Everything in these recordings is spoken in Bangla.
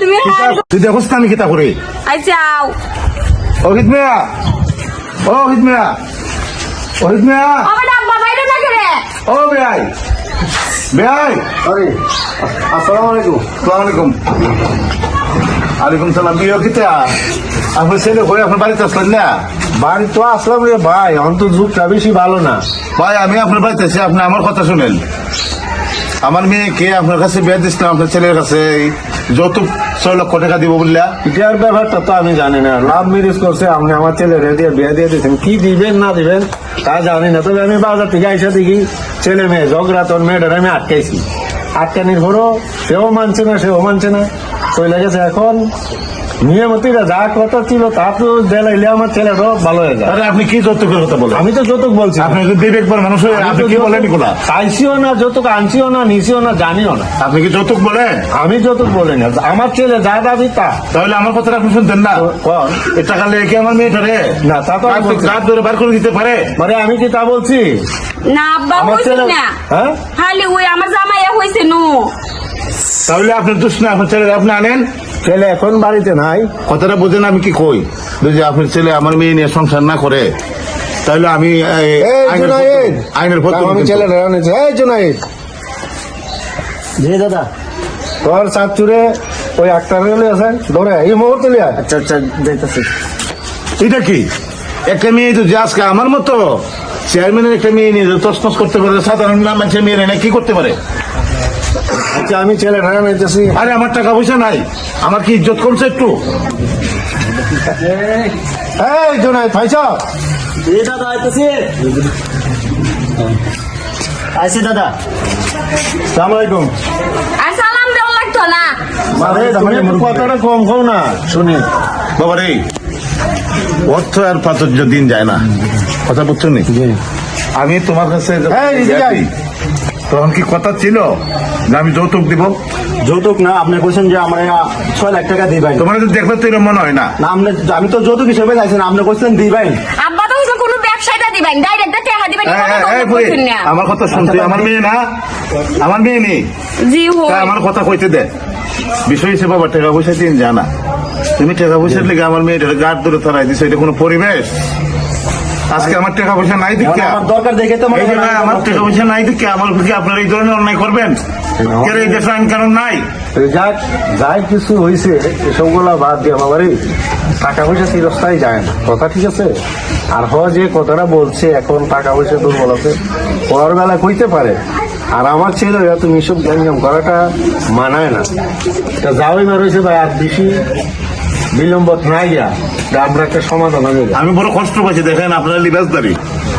তুমি তুই দেখোস না আমি কিতা করি? অহিত মিয়া ও অহিত মিয়া অহিত মিয়া ও বেআই বেআই আরে আসসালামু আলাইকুম। সালাম আলাইকুম আলাইকুম সালাম বিয়ে কিতা? আপনার ছেলে হয়ে আপনার বাড়িতে আসলেন না? বাড়ি তো আসলাম রে ভাই এখন তো যুগটা বেশি ভালো না। ভাই আমি আপনার বাড়িতে আছি আপনি আমার কথা শুনেন। আমার মেয়ে কে আপনার কাছে বিয়ে না, আপনার ছেলের কাছে যৌতুক ছয় লক্ষ টাকা দিব বললা। এটার ব্যাপারটা তো আমি জানি না। লাভ ম্যারেজ করছে, আপনি আমার ছেলের দিয়ে বিয়ে দিয়ে দিচ্ছেন কি দিবেন, না দিবেন, তা জানি না। তবে আমি বাজার থেকে আইসা দেখি, ছেলে মেয়ে ঝগড়া, তোর মেয়েটার আমি আটকাইছি। আটকানির পরও সেও মানছে না, সেও মানছে না। চলে গেছে এখন নিয়মতিরা যা কথা ছিল তা তো দেলাইলে আমার ছেলেটাও ভালো হয়ে যায়। আরে আপনি কি যৌতুকের কথা বলেন? আমি তো যৌতুক বলছি। আপনি বিবেকবার মানুষ হয়ে আপনি কি বলেন এগুলা? চাইছিও না যৌতুক আনছিও না নিছিও না জানিও না। আপনি কি যৌতুক বলেন? আমি যৌতুক বলি না। আমার ছেলে যা দাবি তা। তাহলে আমার কথাটা আপনি শুনতেন না। এ টাকা লেগে কি আমার মেয়েটারে না তা তো বলছি। রাত ধরে বার করে দিতে পারে? মানে আমি কি তা বলছি? না আব্বা ছেলে না। হ্যাঁ? খালি ওই আমার জামাইয়া হইছে নু। তাহলে আপনার দোষ না আপনার ছেলে আপনি আনেন? ছেলে এখন বাড়িতে নাই। কথাটা বোঝেন আমি কি কই? যদি আপনার ছেলে আমার মেয়ে নিয়ে সংসার না করে তাহলে আমি আইনের আমি ছেলে এই জুনাইদ! জি দাদা। তোর ওই আক্তার রেলে আছে ধরে এই মুহূর্তে আচ্ছা আচ্ছা যাইতেছি। এটা কি? একটা মেয়ে তো যে আজকে আমার মতো চেয়ারম্যানের একটা মেয়ে নিয়ে তসনস করতে পারে সাধারণ মানুষের মেয়ে না কি করতে পারে? আচ্ছা আমি ছেলে আনাইতেছি আরে আমার টাকা পয়সা নাই। আমার কি ইজ্জত করছে একটু? এই জুনাইদ ভাইছ জি দাদা আইতেছি। আইসি দাদা। সালাম আলাইকুম। আর সালাম দেওয়া লাগতো না। কথাটা কম কও না। শুনি। বাবা রে অর্থ আর প্রাচুর্য দিন যায় না। কথা বুঝছ নি? আমি তোমার কাছে তখন কি কথা ছিল? যে আমি যৌতুক দিব? যৌতুক না আপনি কইছেন যে আমরা ছয় লাখ টাকা দিই ভাই। তোমার তো দেখলে তো এরকম মনে হয় না। না আপনি আমি তো যৌতুক হিসেবে চাইছেন আপনি কইছেন দিই ভাই। আব্বা তো হইছে কোনো ব্যবসায়টা দিবেন ডাইরেক্ট টাকা দিবেন আমার কথা শুনতে আমার মেয়ে না? আমার মেয়ে নেই। জি আমার কথা কইতে দে। বিষয় হিসেবে বাবা টাকা পয়সা দিন জানা। তুমি টাকা পয়সার লেগে আমার মেয়েটার গাড় ধরে তারাই দিছো এটা কোনো পরিবেশ? আজকে আমার টাকা পয়সা নাই এখন দিকে আমার দরকার দেখে তো মনে আমার টাকা পয়সা নাই দিকে আমার কি আপনারা এই ধরনের অন্যায় করবেন? কেন এই দেশে আইন কানুন নাই? যাক যাই কিছু হয়েছে এসবগুলা বাদ দিয়ে বাবারে টাকা পয়সা চিরস্থায়ী যায় না। কথা ঠিক আছে? আর হ যে কথাটা বলছে এখন টাকা পয়সা দুর্বল আছে পরের বেলা কইতে পারে। আর আমার ছেলে তুমি এসব গ্যাঞ্জাম করাটা মানায় না। এটা যাওয়াই বার হয়েছে ভাই আর বেশি বিলম্ব নাই এটা আমরা একটা সমাধান হবে আমি বড় কষ্ট পাচ্ছি দেখেন আপনারা লিবাসদারি।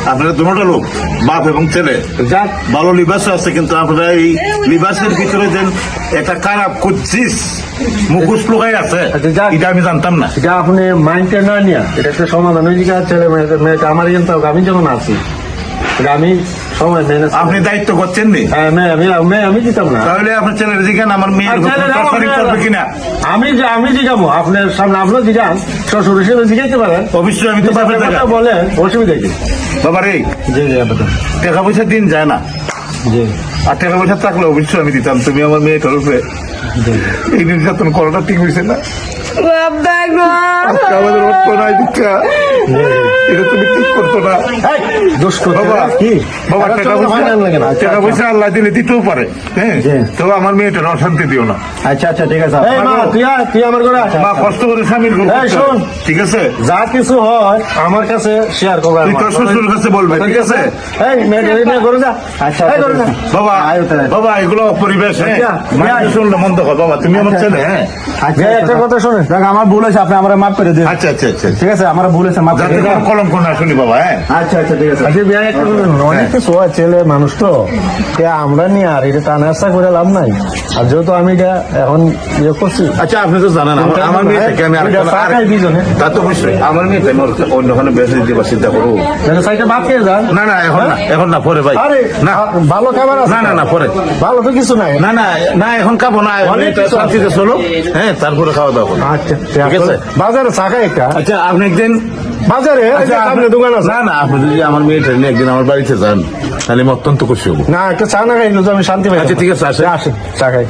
আপনারা দুটো লোক বাপ এবং ছেলে। যাক। ভালো লিবাস আছে কিন্তু আপনারা এই লিবাসের ভিতরে যে একটা খারাপ কুচিস মুখোশ লোকাই আছে আচ্ছা। এটা আমি জানতাম না। এটা আপনি মাইন্ডটা না নিয়ে এটা একটা সমাধান। হয়ে গিয়ে ছেলে মেয়েকে আমার কিন্তু আমি যেমন আছি আমি সময় ম্যানেজ আপনি দায়িত্ব করছেন নি? হ্যাঁ আমি আমি দিতাম না। তাহলে আপনার ছেলের জিজ্ঞান আমার মেয়ের করবে কিনা? আমি যে আমি জিগাবো আপনার সামনে আপনার জিগান শ্বশুর হিসেবে জিগাইতে পারেন। অবশ্যই আমি তো কথা বলেন অসুবিধা কি? বাবা রে জি জি টাকা পয়সা দিন যায় না। জি। আর টাকা পয়সা থাকলে অবশ্যই আমি দিতাম তুমি আমার জি এই নির্যাতন করাটা ঠিক হয়েছে না? বাবা গো। আজকে আমাদের অর্থ দীক্ষা এটা তুমি ঠিক করতো না। বাবা টাকা টাকা চলে হয় না লাগে না। পয়সা টাকা পয়সা আল্লাহ দিলে দিতেও পারে হ্যাঁ? জি। আমার মেয়েটার অশান্তি দিও না। আচ্ছা আচ্ছা ঠিক আছে। তুই আমার ঘরে মা কষ্ট করে স্বামীর শোন। ঠিক আছে? যা কিছু হয় আমার কাছে শেয়ার করবে তুই তোর শ্বশুর কাছে বলবে ঠিক আছে? এই মেয়ে নিয়ে যা। আচ্ছা, এই, ঘরে যা। বাবা বাবা এগুলো পরিবেশ হ্যাঁ। মায়ের শুনলে মন্দ কর বাবা তুমি আমার ছেলে হ্যাঁ। আচ্ছা একটা কথা শোনেন। দেখ আমার ভুল হয়েছে আপনি আমার মাফ করে দিন। আচ্ছা আচ্ছা আচ্ছা ঠিক আছে আমার ভুল হয়েছে মাফ করে দিন। কোনো কলঙ্ক শুনি বাবা হ্যাঁ। আচ্ছা আচ্ছা ঠিক আছে। আজকে বিয়ে একটা অনেক কিছু ছেলে মানুষ তো আমরা নিয়ে আর এটা টানা আশা করে লাভ নাই। আর যেহেতু আমি এটা এখন ইয়ে করছি আচ্ছা আপনি তো জানেন আমার মেয়ে থেকে আমি। তা তো অবশ্যই। আমার মেয়ে থেকে আমি অন্যখানে বেশি দিবার চিন্তা করব। সাইডে ভাত খেয়ে যান। না না এখন না এখন না পরে ভাই। না। ভালো খাবার আছে। না না না পরে। ভালো তো কিছু নাই। না না না এখন খাব না। শান্তিতে চলো। হ্যাঁ তারপরে খাওয়া দাওয়া আচ্ছা ঠিক আছে? বাজারে চা খাই একটা? আচ্ছা আপনি একদিন বাজারে? আচ্ছা, সামনে দোকান আছে। না না আপনি যদি আমার মেয়েটা নিয়ে একদিন আমার বাড়িতে যান তাহলে আমি অত্যন্ত খুশি হব। না একটা চা না খাইলে তো আমি শান্তি পাই আচ্ছা, ঠিক আছে, আসে আসে চা খাই।